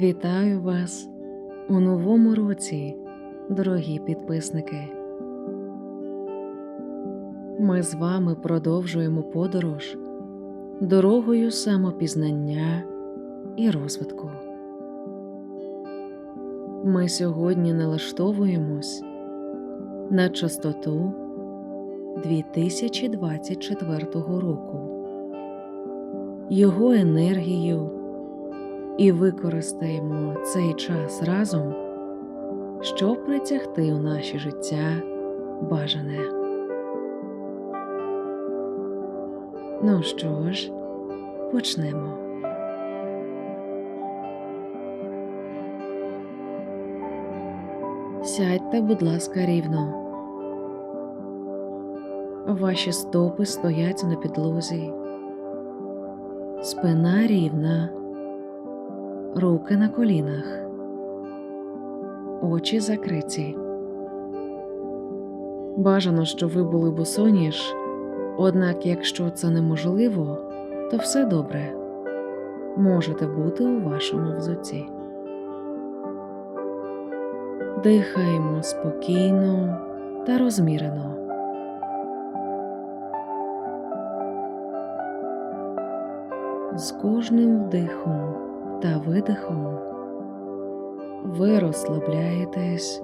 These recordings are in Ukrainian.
Вітаю вас у новому році, дорогі підписники. Ми з вами продовжуємо подорож дорогою самопізнання і розвитку. Ми сьогодні налаштовуємось на частоту 2024 року, його енергію і використаємо цей час разом, щоб притягти у наше життя бажане. Ну що ж, почнемо. Сядьте, будь ласка, рівно. Ваші стопи стоять на підлозі, спина рівна, руки на колінах, очі закриті. Бажано, щоб ви були босоніж, однак, якщо це неможливо, то все добре. Можете бути у вашому взутті. Дихаємо спокійно та розмірено. З кожним вдихом та видихом ви розслабляєтесь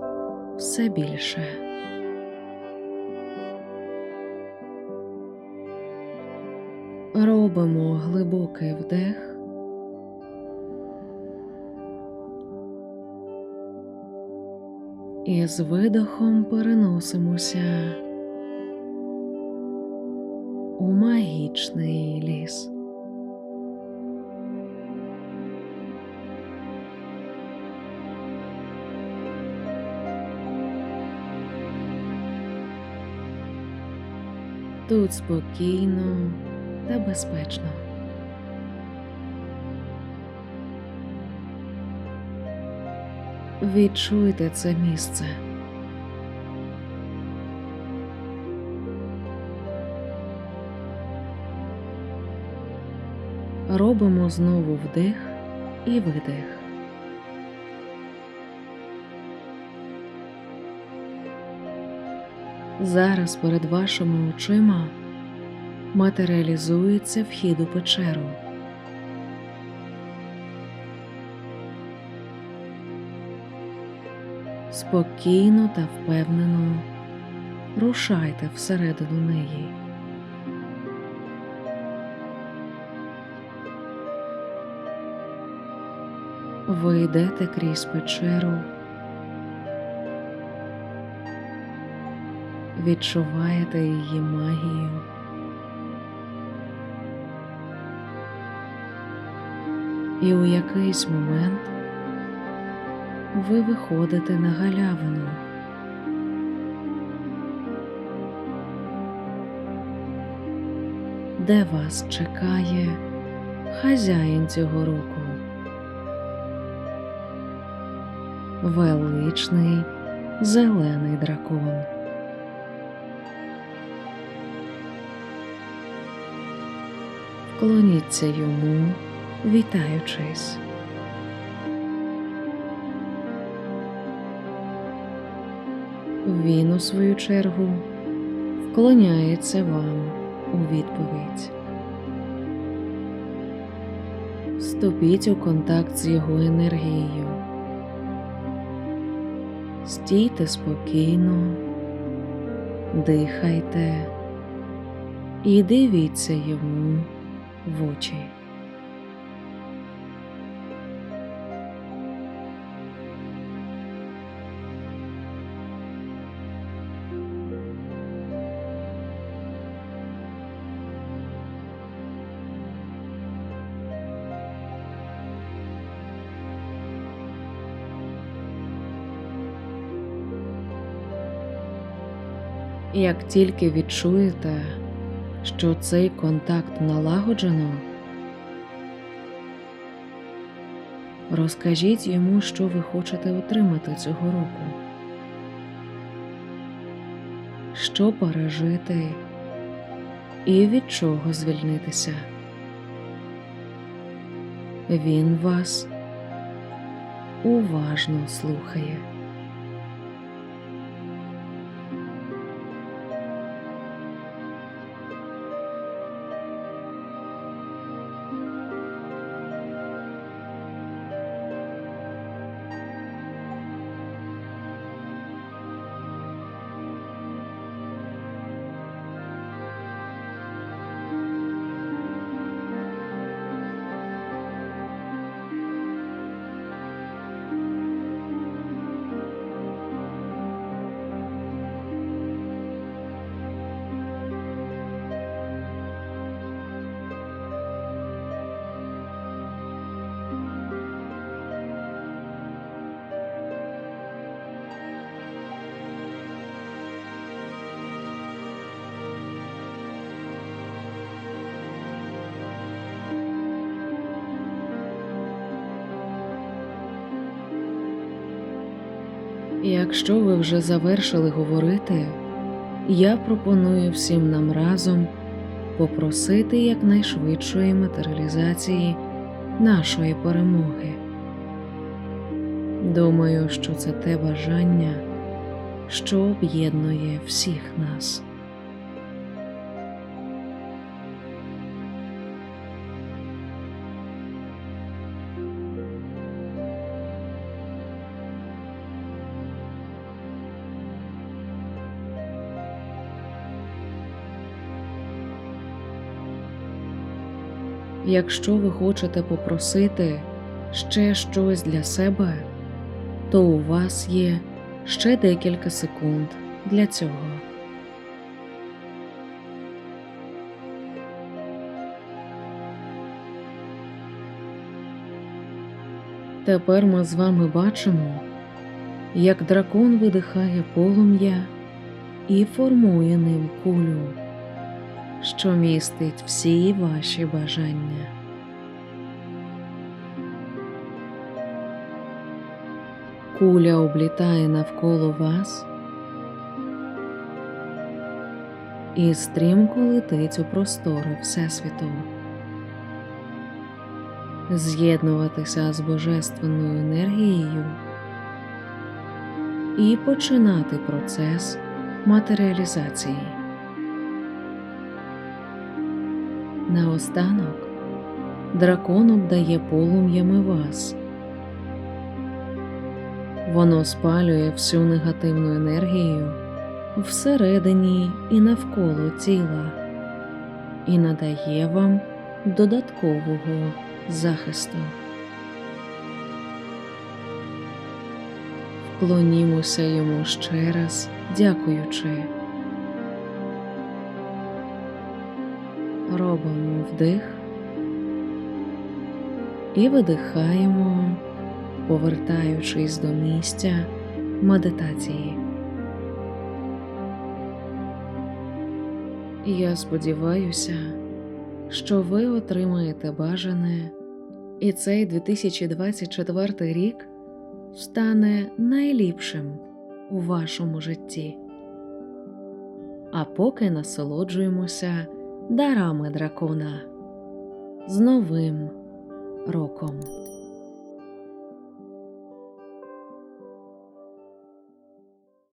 все більше. Робимо глибокий вдих. І з видохом переносимося у магічний ліс. Тут спокійно та безпечно. Відчуйте це місце. Робимо знову вдих і видих. Зараз перед вашими очима матеріалізується вхід у печеру. Спокійно та впевнено рушайте всередину неї. Ви йдете крізь печеру. Відчуваєте її магію. І у якийсь момент ви виходите на галявину. Де вас чекає хазяїн цього року? Величний зелений дракон. Вклоніться йому, вітаючись. Він, у свою чергу, вклоняється вам у відповідь. Вступіть у контакт з його енергією. Стійте спокійно, дихайте і дивіться йому в очі. Як тільки відчуєте, що цей контакт налагоджено, розкажіть йому, що ви хочете отримати цього року, що пережити і від чого звільнитися. Він вас уважно слухає. Якщо ви вже завершили говорити, я пропоную всім нам разом попросити якнайшвидшої матеріалізації нашої перемоги. Думаю, що це те бажання, що об'єднує всіх нас. Якщо ви хочете попросити ще щось для себе, то у вас є ще декілька секунд для цього. Тепер ми з вами бачимо, як дракон видихає полум'я і формує ним кулю що містить всі ваші бажання. Куля облітає навколо вас і стрімко летить у простори Всесвіту. З'єднуватися з божественною енергією і починати процес матеріалізації. Наостанок дракон обдає полум'ями вас. Воно спалює всю негативну енергію всередині і навколо тіла і надає вам додаткового захисту. Вклонімося йому ще раз, дякуючи. Робимо вдих і видихаємо, повертаючись до місця медитації. Я сподіваюся, що ви отримаєте бажане, і цей 2024 рік стане найліпшим у вашому житті. А поки насолоджуємося дарами дракона з Новим роком.